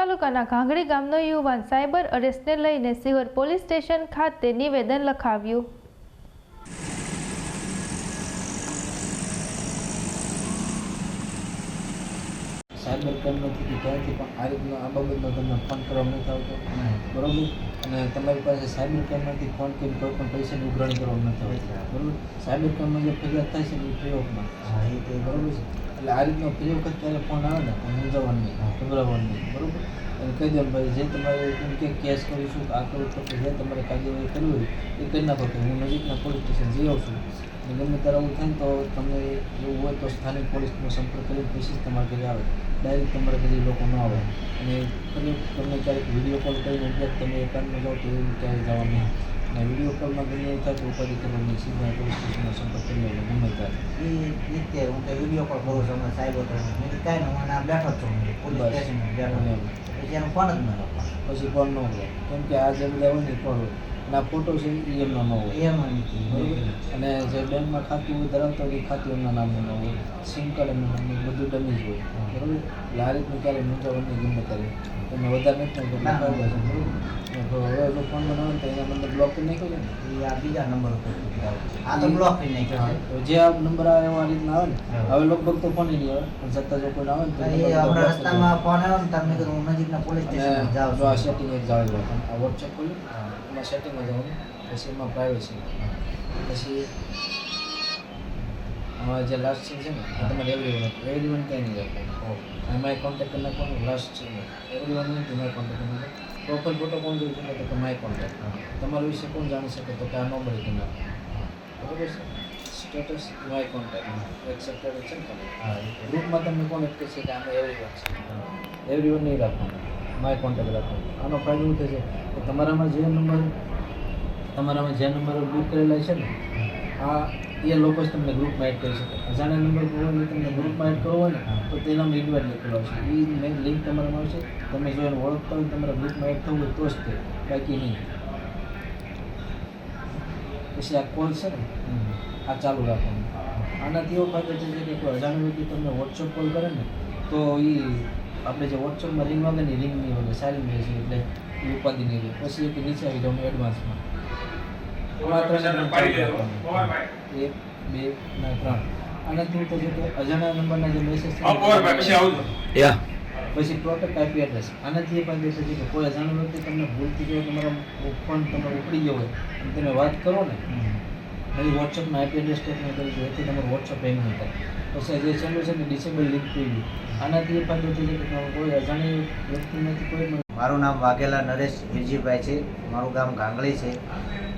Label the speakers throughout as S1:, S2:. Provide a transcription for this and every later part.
S1: તાલુકાના ઘાંગડી ગામનો યુવાન સાયબર અરેસ્ટને લઈને સિહોર પોલીસ સ્ટેશન ખાતે નિવેદન લખાવ્યું.
S2: સાયબર ક્રાઇમ નથી ત્યાંથી પણ આ રીતનો આ બાબતનો તમને ફોન કરવામાં નથી આવતો. બરોબર? અને તમારી પાસે સાયબર ક્રાઇમમાંથી ફોન કરીને કોઈ પણ પૈસાની ઉઘરાણી કરવામાં નથી આવતી. બરોબર. સાયબર ક્રાઇમમાં જે ફરિયાદ થાય છે એ પ્રયોગમાં. હા એ તો બરોબર છે. એટલે આ રીતનો ફ્રી વખત ત્યારે ફોન આવે ને, તો મૂંઝાવાનું નહીં બરોબર? અને કહી દો ભાઈ, જે તમારે એમ કે કેસ કરીશું, આ કરું, તો જે તમારે કાર્યવાહી કરવી હોય, એ કરી નાખો તો હું નજીકના પોલીસ સ્ટેશન જઈ આવું છું ગમે ત્યારે આવું થાય તો તમને એવું હોય તો સ્થાનિક પોલીસનો સંપર્ક કરી પછી તમારા ઘરે આવે. ડાયરેક્ટ તમારે ઘરે લોકો ન આવે. અને તમને ક્યારેક વીડિયો કોલ કરીને ક્યાંક તમે એકાંતમાં જાઓ તો એવું ક્યારેય જવા નહીં. અને વીડિયો કોલમાં એવું થાય તો ઉપાધિ કરવાની સીધા પોલીસ સ્ટેશનનો સંપર્ક કરી લેવાનો ગમે ત્યારે.
S3: એ રીતે હું તો વીડિયો કોલ કરું છું હમણાં સાહેબ હતો મેં કાંઈ નહીં હું આ બેઠો જ છું પોલીસ
S2: બસ.
S3: બેઠો. પછી એનો ફોન જ ન
S2: પછી કોણ ન હોય કેમ કે આ જે બધા હોય ને હોય. આ ફોટો છે એમનો ન હોય.
S3: એમાં નથી
S2: અને જે બેંકમાં ખાતું હોય ધરાવતા હોય ખાતું એમના નામનું ન હોય. સિમ કાર્ડ એમના નામનું બધું ડમી જ હોય બરાબર? એટલે આ રીતનું ક્યારેય મૂંઝાવણની ગમે કરે તમે વધારે નથી
S3: ના, ના.
S2: બરોબર? હવે જો ફોન બનાવે ને તો એના નંબર બ્લોક કરી નાખ્યો ને
S3: આ બીજા નંબર આ તો બ્લોક કરી નાખ્યો
S2: જે આ નંબર આવે એવા રીતના આવે ને. હવે લગભગ તો ફોન નહીં આવે પણ સત્તા જો કોઈ આવે ને તો
S3: રસ્તામાં ફોન આવે ને તમને કીધું હું નજીકના પોલીસ સ્ટેશન જાઉં
S2: જો આ સેટિંગ એક જાવ આ વોટ્સએપ ખોલ્યું. એમાં સેટિંગમાં જવાનું પછી એમાં પ્રાઇવેસી પછી આમાં જે લાસ્ટ સીન છે ને એ તમારે એવરી વન એવરી વન કંઈ નહીં રાખવાનું એમાં કોન્ટેક્ટ કરી નાખવાનું લાસ્ટ છે. એવરી વન નહીં તમારે કોન્ટેક્ટ કરી નાખવાનું. પ્રોપર ફોટો કોણ જોઈ શકે તો માય કોન્ટેક્ટ તમારા વિશે કોણ જાણી શકે? તો કે આ નંબર કરી બરાબર બરોબર છે? સ્ટેટસ માય કોન્ટેક્ટ એક્સેપ્ટેડ છે ને
S3: હા રૂપમાં
S2: ગ્રુપમાં તમને કોણ કહે છે કે આમાં એવરી વન છે. એવરી વન નહીં રાખવાનું. માય કોન્ટેક્ટ રાખવાનું. આનો ફાયદો શું થશે? કે તમારામાં જે નંબર તમારામાં જે નંબર બુક કરેલા છે ને, આ એ લોકો જ તમને ગ્રુપમાં એડ કરી શકે. અજાણ્યા નંબર હોય તમને ગ્રુપમાં એડ કરવો હોય ને, તો તેનામાં ઇન્વાઇટ લખેલો છે એ મેં લિંક તમારામાં આવશે. તમે જો એને ઓળખતા હોય તમારા ગ્રુપમાં એડ થવું તો જ તે. બાકી નહીં. પછી આ કોલ છે ને, આ ચાલુ રાખવાનું. આનાથી એવો ફાયદો છે કે કોઈ અજાણ્યો વ્યક્તિ તમને વોટ્સઅપ કોલ કરે ને, તો એ આપણે જે વોટ્સઅપમાં રિંગ વાગે ને રિંગ નહીં વાગે, સારી રહે છે એટલે એ ઉપાધિ નહીં રહે. પછી એક નીચે આવી જાઉં એડવાન્સમાં માત્ર ને ત્રણ ચાલુ રાખવાનું. એક બે ના ત્રણ. આનાથી શું થશે કે અજાણ્યા નંબરના જે મેસેજ
S4: યા.
S2: પછી પ્રોટેક્ટ આઈપી એડ્રેસ આનાથી એ દેશે છે કે કોઈ અજાણ્યો વ્યક્તિ તમને ભૂલથી જો તમારો ફોન તમારો ઉપડી ગયો હોય અને તમે વાત કરો ને પછી વોટ્સઅપમાં આઈપી એડ્રેસ તમે કરી દો એથી તમારું વોટ્સઅપ હેંગ નહીં થાય. પછી જે ચેનલ છે ને ડિસેબલ લિંક થઈ ગયું આનાથી એ થઈ જાય કે તમે કોઈ અજાણી વ્યક્તિમાંથી કોઈ પણ
S3: મારું નામ વાઘેલા નરેશ હિરજીભાઈ છે. મારું ગામ ગાંગળી છે.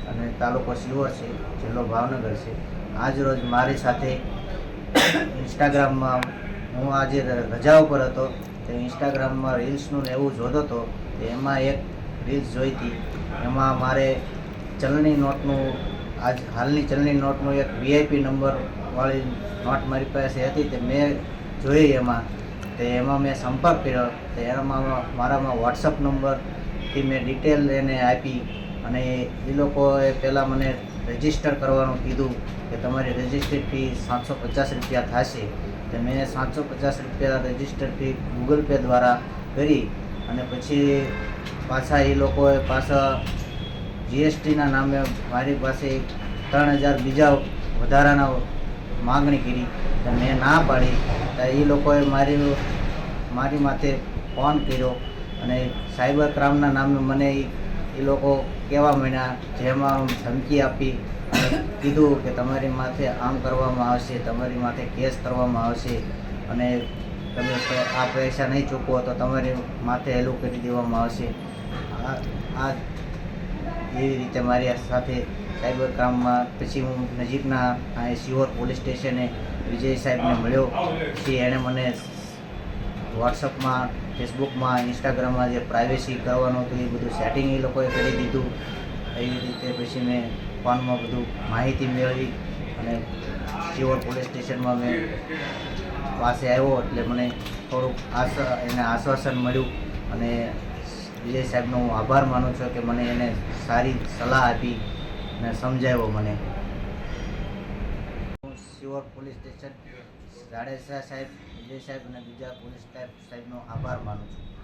S3: અને તાલુકો સિહોર છે, જિલ્લો ભાવનગર છે. આજ રોજ મારી સાથે ઇન્સ્ટાગ્રામમાં હું આજે રજા ઉપર હતો તે ઇન્સ્ટાગ્રામમાં રીલ્સનું એવું જોતો હતો તો એમાં એક રીલ્સ જોઈ હતી. એમાં મારે ચલણી નોટનું, આજ હાલની ચલણી નોટનું એક વીઆઈપી નંબરવાળી નોટ મારી પાસે હતી તે મેં જોઈ એમાં. તે એમાં મેં સંપર્ક કર્યો. તો એમાં મારામાં વોટ્સઅપ નંબરથી મેં ડિટેલ એને આપી. અને એ લોકોએ પહેલાં મને રજિસ્ટર કરવાનું કીધું કે તમારી રજિસ્ટર ફી સાતસો પચાસ રૂપિયા થશે. તો મેં સાતસો પચાસ રૂપિયા રજિસ્ટર ફી ગૂગલ પે દ્વારા કરી અને પછી પાછા એ લોકોએ પાછા જીએસટીના નામે મારી પાસે ત્રણ હજાર બીજા વધારાના માગણી કરી. તો મેં ના પાડી. તો એ લોકોએ મારી મારી માથે ફોન કર્યો અને સાયબર ક્રાઇમના નામે મને એ લોકો કહેવા માંડ્યા, જેમાં ધમકી આપી કીધું કે તમારી માથે આમ કરવામાં આવશે, તમારી માથે કેસ કરવામાં આવશે અને તમે આ પૈસા નહીં ચૂકવો તો તમારી માથે હેલું કરી દેવામાં આવશે. આ એવી રીતે મારી સાથે સાયબર ક્રાઇમમાં પછી હું નજીકના સિયોર પોલીસ સ્ટેશને વિજય સાહેબને મળ્યો. પછી એણે મને વોટ્સઅપમાં ફેસબુકમાં ઇન્સ્ટાગ્રામમાં જે પ્રાઇવેસી કરવાનું હતું, એ બધું સેટિંગ એ લોકોએ કરી દીધું. એવી રીતે પછી મેં ફોનમાં બધું માહિતી મેળવી અને શિવર પોલીસ સ્ટેશનમાં મેં પાસે આવ્યો એટલે મને થોડુંક આશ, એને આશ્વાસન મળ્યું. અને વિજય સાહેબનો હું આભાર માનું છું કે મને એને સારી સલાહ આપી અને સમજાવ્યો મને. હું શિવર પોલીસ સ્ટેશન જાડેજા સાહેબ વિજય સાહેબ અને બીજા પોલીસ સાહેબ સાહેબનો આભાર માનું છું.